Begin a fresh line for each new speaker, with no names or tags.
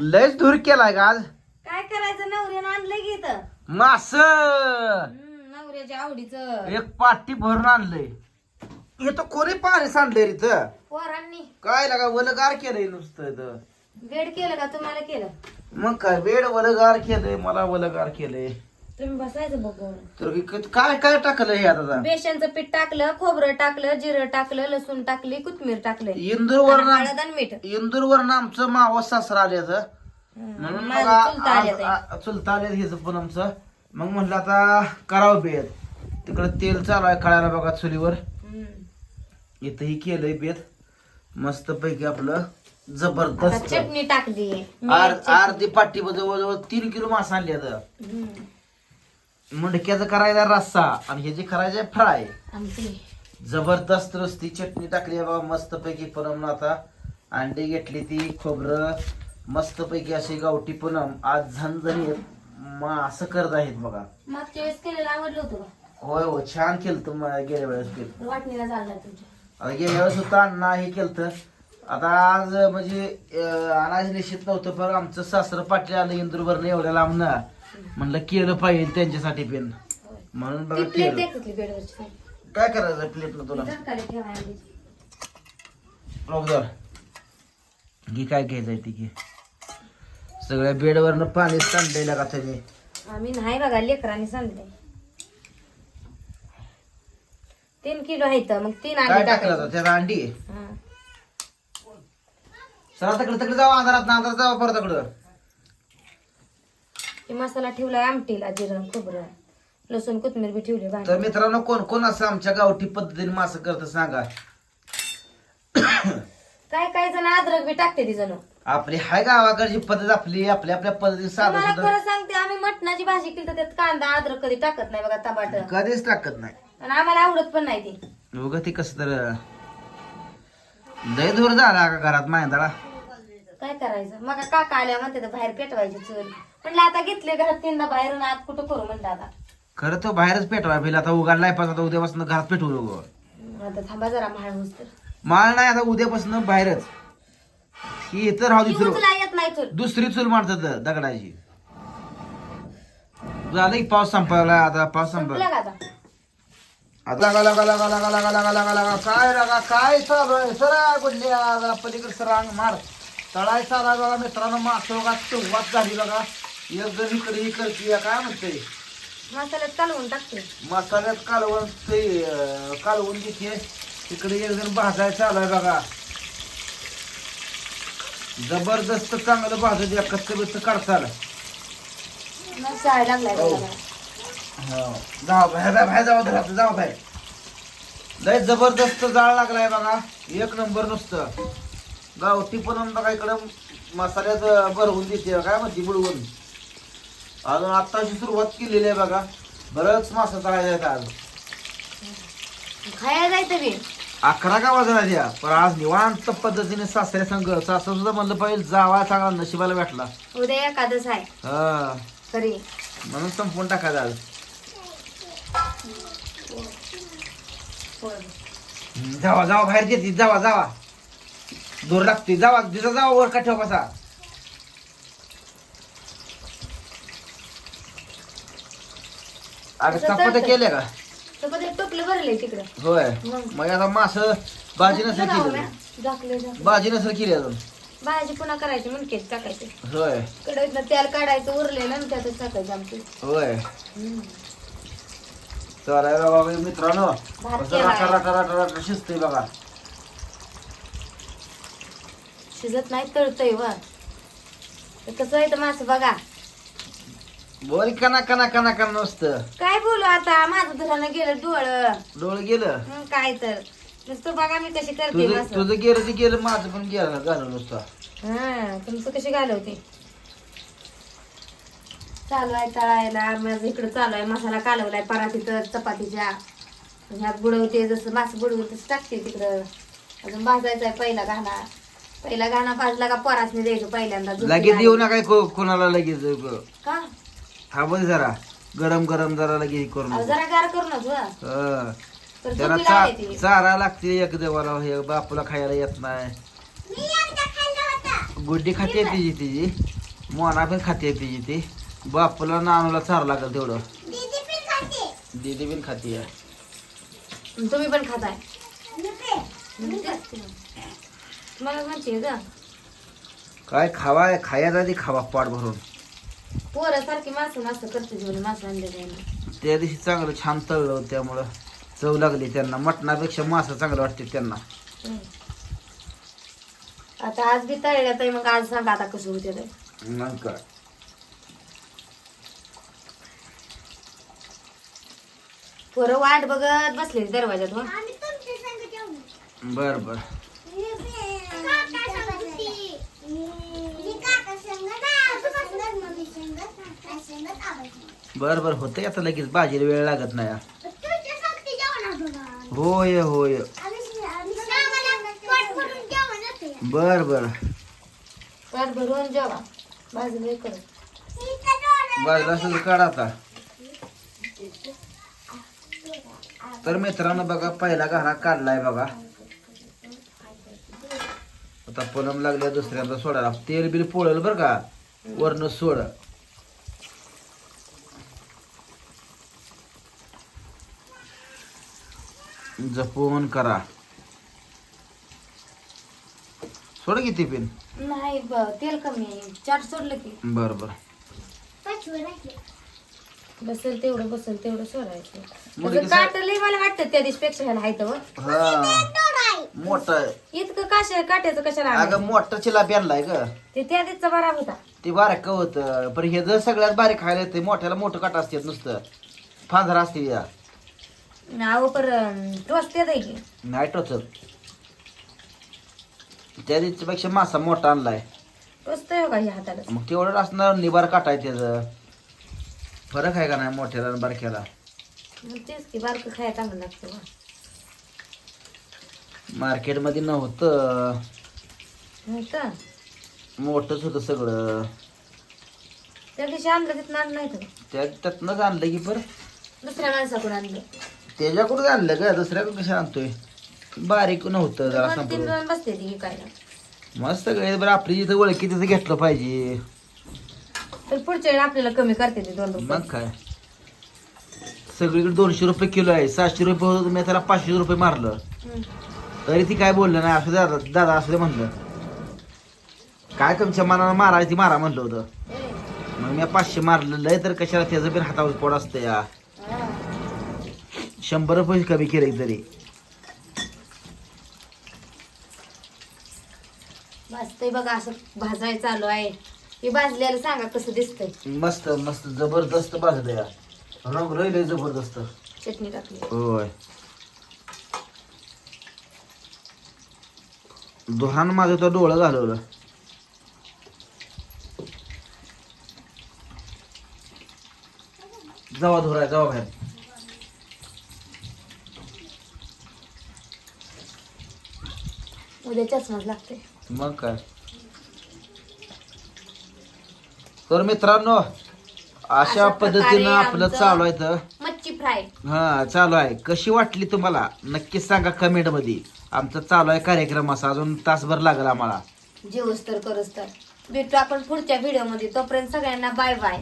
लयच धूर केलाय का आज.
काय करायचं? नवऱ्यानं आणलंय की इथं.
मास.
नवऱ्याच्या आवडीचं.
एक पाटी भरून आणलंय. हे तर कोणी पाणी सांडलंय रे इथं.
पोरांनी.
काय लागा वलगार केलंय नुसतं इथं.
वेड केलं का? तुम्हाला केलं?
मग काय वेड वलगार केलंय मला वलगार केलंय.
तुम्ही बसायचं बघून
तर क- काय काय टाकलं हे आता
बेसनचं पीठ टाकलं खोबरं टाकलं जिरं टाकलं लसूण टाकली कोथमीर टाकलं.
इंदूरवर
हळद आणि मीठ.
इंदूरवर आमचं मावस सासरा आले म्हणून मग
माझं
आ-
चुलता आल्या ताई.
आ- चुलता आले हेच पण आमचं. मग म्हटलं आता करावं बेत. तिकडे तेल चालू आहे कळायला बघा चुलीवर.
हम्म.
इथंही केलंय बेत. मस्त पैकी आपलं
आता
जबरदस्त
चटणी टाकली.
आर- अर्धी पाटी जवळजवळ तीन किलो मास आणली आता मुंडक्याचं करायचा रस्सा आणि ह्याची करायचे फ्राय. जबरदस्त रस्ती चटणी टाकली आहे बाबा मस्त पैकी पूनम आता. अंडी घेतली ती खोबरं. मस्त पैकी अशी गावठी पूनम. आज झणझणीत मग असं करत आहेत बघा.
मागच्या वेळेस केलेलं आवडलं होतं का
होय हो छान केलं तुम्हाला गेल्या वेळेस केलं
वाटणीला चाललाय तुमच्या
आता गेल्या वेळेस होतं अण्णा हे केलं आता आज म्हणजे अं, अनाज निश्चित नव्हतं पण आमचं सासरं पाटील आलं इंदूरवरनं एवढ्या लांब ना म्हणलं केलं पाहिजे त्यांच्यासाठी पण म्हणून बघा
प्लेट
केलं.
बेडवरची
काय करायचं प्लेट न तुला?
ठेवायला
घे काय घ्यायचंय ती घे. सगळ्या बेडवरनं पाणी सांडलेलं का तुम्ही?
आम्ही नाही बघा लेकरांनी सांगितलंय तीन किलो आहे इथं, मग तीन
काय टाकलं
टाकायचं.
होतं त्याला अंडी. सरा तकडे तकडे जावा अंधारात ना अंधारात जावा परत तकडं.
ते मसाला ठेवलाय आमटीला जिरं खोबरं लसूण कोथमीर बी ठेवली
तर मित्रांनो कोण कोण असं आमच्या गावठी पद्धतीने मासं करतं सांगा.
काय काय जण अद्रक बी टाकते ती जण.
आपली हाय गावाकडची पद्धत आपली आपल्या आपल्या पद्धतीने साधं
तुम्हाला
सुद्धा.
खरं सांगते आम्ही मटणाची भाजी केली तर त्यात कांदा अद्रक कधी टाकत नाही बघा टमाटर.
कधीच टाकत नाही.
आणि आम्हाला आवडत पण नाही ती.
उगा ती कसं तर लय दूर झाला का घरात माहिंदाळा
काय करायचं? मग काका आल्या म्हणते तर बाहेर पेटवायची चूल. म्हणलं आता घेतले घरात तीनदा बाहेरून आत कुठं करू म्हणलं आता.
खरं तो बाहेरच पेटवा पहिला आता उघडलाय पण आता उद्यापासून घरात पेटवू नको.
आता थांबा जरा माळ होस तर.
माळ नाही आता उद्यापासून बाहेरच. ही इथं राहू
ती
दुसरं
उचला येत नाही चूल.
दुसरी चूल मारतात दगडाची. झालं की पाऊस संपला आता पाऊस संपला.
संपलं का आता?
आता लागा लागा लागा लागा लागा लागा लागा लागा. काय लागा काय चालू आहे? सरा गुडली जरा पलीकडे सरांग मार. तळाय सारा बघा मित्रांनो मासो बघा सुरुवात झाली बघा. एक जण इकडे इकडची काय म्हणते?
मसाल्यात कालवून टाकते.
मसाल्यात कालवून ते अं, कालवून घेते. तिकडे एक जण भाजाय चालू आहे बघा. जबरदस्त चांगलं भाजू द्या कच्च बिच्च काढताल
शाळ लागलाय
हो.
बघा.
जाऊ बाहेर बाहेर जाऊ घरात जाऊ बाहेर लय जबरदस्त जाळ लागलाय बघा. एक नंबर नुसतं. गावठी पण बघा इकडं मसाल्यात भरवून देते काय म्हणते बुडवून? अजून आत्ताची सुरुवात केलेली आहे बघा. बरंच मासा तळायचा आज
खायला जायचं बी
अकरा का वाजला द्या? पण आज निवांत पद्धतीने सासऱ्या संघ सासर सुद्धा म्हणलं पाहिजे जावा चांगला नशिबाला भेटला.
उद्या आहे.
हा.
खरी.
म्हणून संपून टाकायचं आज. हम्म, जावा जावा बाहेर घेते जावा जावा. दूर लागते जावा तिथं जावा वर का ठेव कसा अगं
असं
चपात्या. केल्या का?
चपाती टोपलं भरलंय तिकडं.
होय.
मग.
मग आता मास भाजी नसेल केली
झाकले
भाजी नसेल केली अजून.
भाजी पुन्हा करायची मुंडकेच टाकायचे.
होय.
कढईतलं तेल काढायचं उरलेलं आणि त्यातच टाकायचं आमची
होय. चालायला बाबा मित्रांनो. राटा राटा राटा राटा शिजतंय बघा.
शिजत नाही तळतय व ते कसं आहे तर मासं बघा.
बोल कना कना कना कना नसतं.
काय बोलू आता? माझं धरानं गेलं डोळ.
डोळ गेलं?
काय तर. नुसतं बघा मी कशी करते
तुझं गेलं ते गेलं माझं पण गेलं झालं नुसतं.
हा तुमचं कशी घालवते? चालू आहे तळायला. माझं इकडं चालू आहे. मसाला कालवलाय पराठीत चपातीच्या. ह्यात बुडवते जसं मास बुडवून तसं टाकते तिकडं. अजून भाजायचा आहे पहिला घाणा. पहिला घाणा भाजला का परासने द्यायचं पहिल्यांदा
लगेच देऊ नका को- कोणाला लगेच.
का?
थांब जरा. गरम गरम जरा लगेच हे करू
अहो,
नको.
जरा गार करू
हं.
तर
त्याला
ती.
चारा लागते एक देवाला. हे बापूला खायला येत नाही. गुड्डी खाते तिची तिची. मोना पण खाते तिची ती. बापूला नानूला चार लागेल तेवढं. दीदी पण खाते.
तुम्ही पण खाताय. मला माहितीये का?
काय खावा खायचा आधी खावा पाट भरून.
पोरं सारखी माणसं माणसं करते जेवण माणसं आणले जाईल.
त्या दिवशी चांगलं छान तळलं होतं त्यामुळं चव लागली त्यांना. मटणापेक्षा मासं चांगलं वाटते त्यांना.
आता आज बी तळल्यात आहे मग आज सांगा आता कसं होते ते.
मग काय?
पोरं वाट बघत बसले दरवाजात हो.
बर बर. बर बर होते आता लगेच. भाजीला वेळ लागत नाही. होय होय. बर बर.
वाट भरून जेवा. बाजूला हे करू.
बाजूला असेल काढ आता. तर मित्रांनो बघा पहिला घाणा काढलाय बघा. आता पलम लागल्या दुसऱ्यांदा सोडायला तेल बिल पोळल बर का? वरनं सोड. जपून करा. सोड किती पिन?
नाही ब- तेल कमी आहे. चाट सोडलं की.
बर बर.
बसेल तेवढं बसेल तेवढं सोडायचं. त्याचं काटलंय मला वाटतं त्या दिवशी पेक्षा ह्याला हायत व.
हा. मोठा
इतकं काशा काट्याचं कशाला
अगं
आणायचं?
मोठा चिलापी आणलाय ग.
ते त्या दिवचा बरा होता.
ते बारीक होत. पण हे जर सगळ्यात बारीक खायला येते मोठ्याला मोठं काटा असते नुसतं. फांजरा असते या.
नाव पर टोचते आहे की.
नाही टोचत. त्या दिवशीपेक्षा मासा मोठा आणलाय.
टोचतोय हो का ह्या हाताला?
मग तेवढं असणार निबार काटाय त्याचं. फरक आहे का नाही मोठ्याला आणि बारक्याला?
मग तेच की बारकं खायला चांगलं लागतं बा.
मार्केटमध्ये नव्हतं.
हो तर
मोठंच होतं सगळं.
त्या दिवशी आणलं तिथं आणलं नाही तर
त्या त्यातनंच आणलं की बरं.
दुसऱ्या माणसाकडून आणलं.
त्याच्याकडून आणलं का दुसऱ्याकडून कशा आणतोय? बारीक नव्हतं जरा
दोन तीन
संपलं.
जण बसते ती विकायला.
मस्त सगळे बरं आपली जिथं ओळखी तिथं घेतलं पाहिजे.
तर पुढच्या वेळी आपल्याला कमी करते ते दोन रुपये.
मग काय? सगळीकडे दोनशे रुपये किलो आहे. सातशे रुपये होतं मी त्याला पाचशे रुपये मारलं.
हम्म.
तरी ती काय बोललं नाही? असं दादा दादा असं दे म्हणलं. काय तुमच्या मनानं मारायची ती मारा म्हणलं होतं. मग मी पाचशे मारलं. लय तर कशाला त्याचं पण हातावर पोड असतं या.
हा.
शंभर रुपये कमी केले तरी.
भाजतंय बघा असं भाजाय चालू आहे. हे भाजल्याला सांगा कसं दिसतंय.
मस्त मस्त जबरदस्त भाजलं या रंग लय जबरदस्त.
चटणी टाकली.
होय. दोहान माझं तर डोळं घालवलं जावा धोराय जावा बाहेर.
उद्या चष्माच लागते
मग काय? तर मित्रांनो अशा पद्धतीनं आपलं चालू आहे तर
मच्छी फ्राय.
हा चालू आहे. कशी वाटली तुम्हाला? नक्कीच सांगा कमेंटमध्ये आमचा चालू आहे कार्यक्रम असा. अजून तासभर लागला आम्हाला.
जेवस तर करस तर. भेटू आपण पुढच्या व्हिडिओमध्ये. तोपर्यंत सगळ्यांना बाय बाय.